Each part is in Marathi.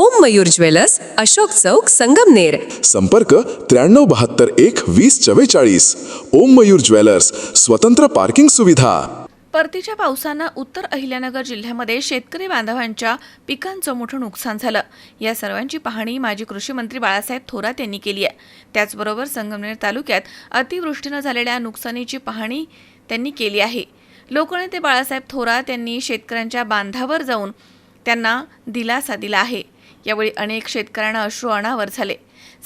ओम मयूर ज्वेलर्स अशोक चौक संगमनेर संपर्क त्र्याण्णव बहात्तर एक वीस चव्वेचाळीस. ओम मयूर ज्वेलर्स स्वतंत्र पार्किंग सुविधा. परतीच्या पावसानं उत्तर अहिल्यानगर जिल्ह्यामध्ये शेतकरी बांधवांच्या पिकांचं मोठं नुकसान झालं. या सर्वांची पाहणी माजी कृषी मंत्री बाळासाहेब थोरात यांनी केली आहे. त्याचबरोबर संगमनेर तालुक्यात अतिवृष्टीनं झालेल्या नुकसानीची पाहणी त्यांनी केली आहे. लोकनेते बाळासाहेब थोरात यांनी शेतकऱ्यांच्या बांधावर जाऊन त्यांना दिलासा दिला आहे. यावेळी अनेक शेतकऱ्यांना अश्रू अनावर झाले.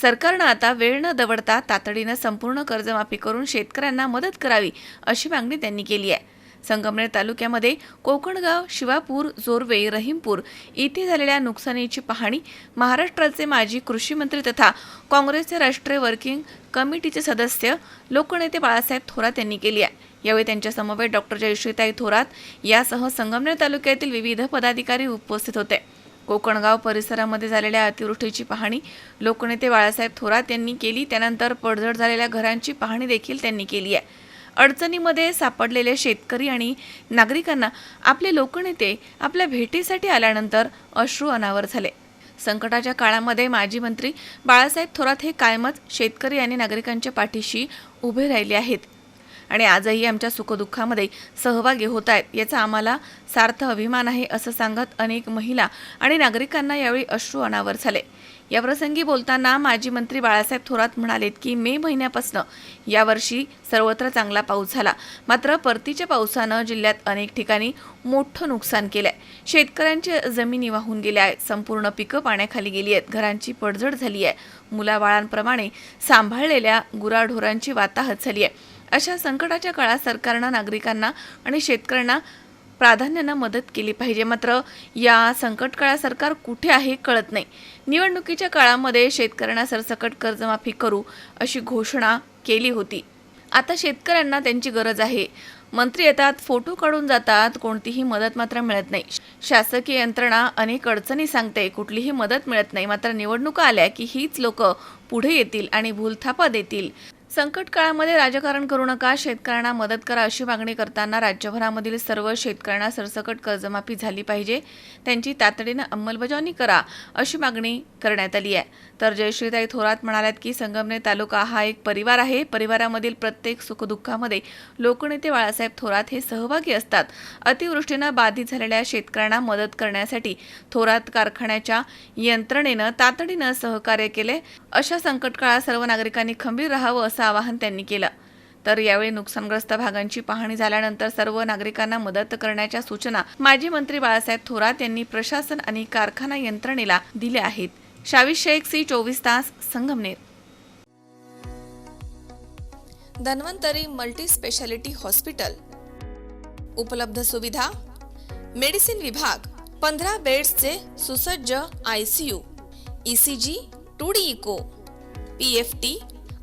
सरकारनं आता वेळ न दवडता तातडीनं संपूर्ण कर्जमाफी करून शेतकऱ्यांना मदत करावी अशी मागणी त्यांनी केली आहे. संगमनेर तालुक्यामध्ये कोकणगाव शिवापूर जोरवे रहीमपूर इथे झालेल्या नुकसानीची पाहणी महाराष्ट्राचे माजी कृषी मंत्री तथा काँग्रेसचे राष्ट्रीय वर्किंग कमिटीचे सदस्य लोकनेते बाळासाहेब थोरात यांनी केली आहे. यावेळी त्यांच्या समवेत डॉक्टर जयश्रीताई थोरात यासह संगमनेर तालुक्यातील विविध पदाधिकारी उपस्थित होते. कोकणगाव परिसरामध्ये झालेल्या अतिवृष्टीची पाहणी लोकनेते बाळासाहेब थोरात यांनी केली. त्यानंतर पडझड झालेल्या घरांची पाहणी देखील त्यांनी केली आहे. अडचणीमध्ये सापडलेले शेतकरी आणि नागरिकांना आपले लोकनेते आपल्या भेटीसाठी आल्यानंतर अश्रू अनावर झाले. संकटाच्या काळामध्ये माजी मंत्री बाळासाहेब थोरात हे कायमच शेतकरी आणि नागरिकांच्या पाठीशी उभे राहिले आहेत. आणि आजही आमच्या सुखदुःखामध्ये सहभागी होत आहेत याचा आम्हाला सार्थ अभिमान आहे असं सांगत अनेक महिला आणि नागरिकांना यावेळी अश्रू अनावर झाले. याप्रसंगी बोलताना माजी मंत्री बाळासाहेब थोरात म्हणालेत की मे महिन्यापासून यावर्षी सर्वत्र चांगला पाऊस झाला. मात्र परतीच्या पावसानं जिल्ह्यात अनेक ठिकाणी मोठं नुकसान केलं आहे शेतकऱ्यांच्या जमिनी वाहून गेल्या आहेत संपूर्ण पिकं पाण्याखाली गेली आहेत घरांची पडझड झाली आहे. मुलाबाळांप्रमाणे सांभाळलेल्या गुराढोरांची वाताहत झाली आहे. अशा संकटाच्या काळात सरकारनं नागरिकांना आणि शेतकऱ्यांना प्राधान्यानं मदत केली पाहिजे. मात्र या संकट काळात सरकार कुठे आहे कळत नाही. निवडणुकीच्या काळामध्ये शेतकऱ्यांना सरसकट कर्जमाफी करू अशी घोषणा केली होती. आता शेतकऱ्यांना त्यांची गरज आहे. मंत्री येतात फोटो काढून जातात कोणतीही मदत मात्र मिळत नाही. शासकीय यंत्रणा अनेक अडचणी सांगते कुठलीही मदत मिळत नाही. मात्र निवडणुका आल्या की हीच लोक पुढे येतील आणि भूलथापा देतील. संकट काळामध्ये राजकारण करू नका शेतकऱ्यांना मदत करा अशी मागणी करताना राज्यभरामधील सर्व शेतकऱ्यांना सरसकट कर्जमाफी झाली पाहिजे. त्यांची तातडीनं अंमलबजावणी करा अशी मागणी करण्यात आली आहे. तर जयश्रीताई थोरात म्हणाल्यात की संगमनेर तालुका हा एक परिवार आहे. परिवारामधील प्रत्येक सुखदुःखामध्ये लोकनेते बाळासाहेब थोरात हे सहभागी असतात. अतिवृष्टीनं बाधित झालेल्या शेतकऱ्यांना मदत करण्यासाठी थोरात कारखान्याच्या यंत्रणेनं तातडीनं सहकार्य केले. अशा संकट काळात सर्व नागरिकांनी खंबीर राहावं असं आवाहन त्यांनी केलं. तर यावेळी नुकसानग्रस्त भागांची पाहणी झाल्यानंतर सर्व नागरिकांना मदत करण्याच्या सूचना माजी मंत्री बाळासाहेब थोरात यांनी प्रशासन आणि कारखाना यंत्रणेला दिल्या आहेत. शावी शेख सी चोवीस तास Sangamner. Dhanvantari multi speciality hospital. उपलब्ध सुविधा. मेडिसिन विभाग पंधरा बेड्सचे सुसज्ज I C U. E C G two D echo P F T